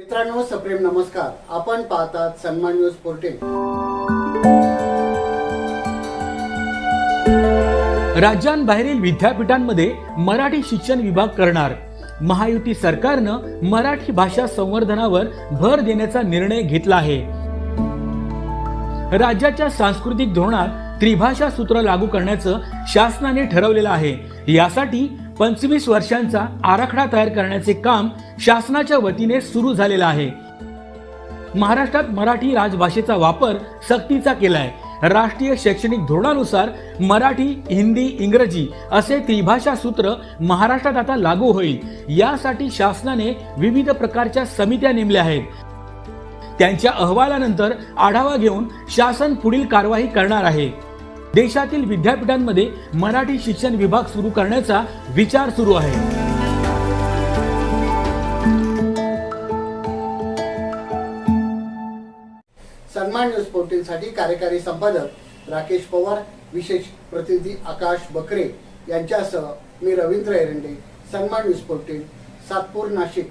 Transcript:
मित्रांनो सप्रेम नमस्कार. आपण पाहतात सन्मान न्यूज फोर्टीन राज्यांबाहेरील विद्यापीठांमध्ये मराठी शिक्षण विभाग करणार. महायुती सरकारनं मराठी भाषा संवर्धनावर भर देण्याचा निर्णय घेतला आहे. राज्याच्या सांस्कृतिक धोरणात त्रिभाषा सूत्र लागू करण्याचं शासनाने ठरवलेलं आहे. यासाठी पंचवीस वर्षांचा आराखडा तयार करण्याचे काम शासनाच्या वतीने सुरू झालेलं आहे. महाराष्ट्रात मराठी राजभाषेचा वापर सक्तीचा केलाय. राष्ट्रीय शैक्षणिक धोरणानुसार मराठी हिंदी इंग्रजी असे त्रिभाषा सूत्र महाराष्ट्रात आता लागू होईल. यासाठी शासनाने विविध प्रकारच्या समित्या नेमल्या आहेत. त्यांच्या अहवालानंतर आढावा घेऊन शासन पुढील कारवाई करणार आहे. देशातील विद्यापीठांमध्ये मराठी शिक्षण विभाग सुरू करण्याचा विचार सुरू आहे. सन्मान न्यूज फोर्टीन साठी कार्यकारी संपादक राकेश पवार विशेष प्रतिनिधी आकाश बकरे यांच्यासह मी रवींद्र एरंडे सन्मान न्यूज पोर्टल सातपूर नाशिक.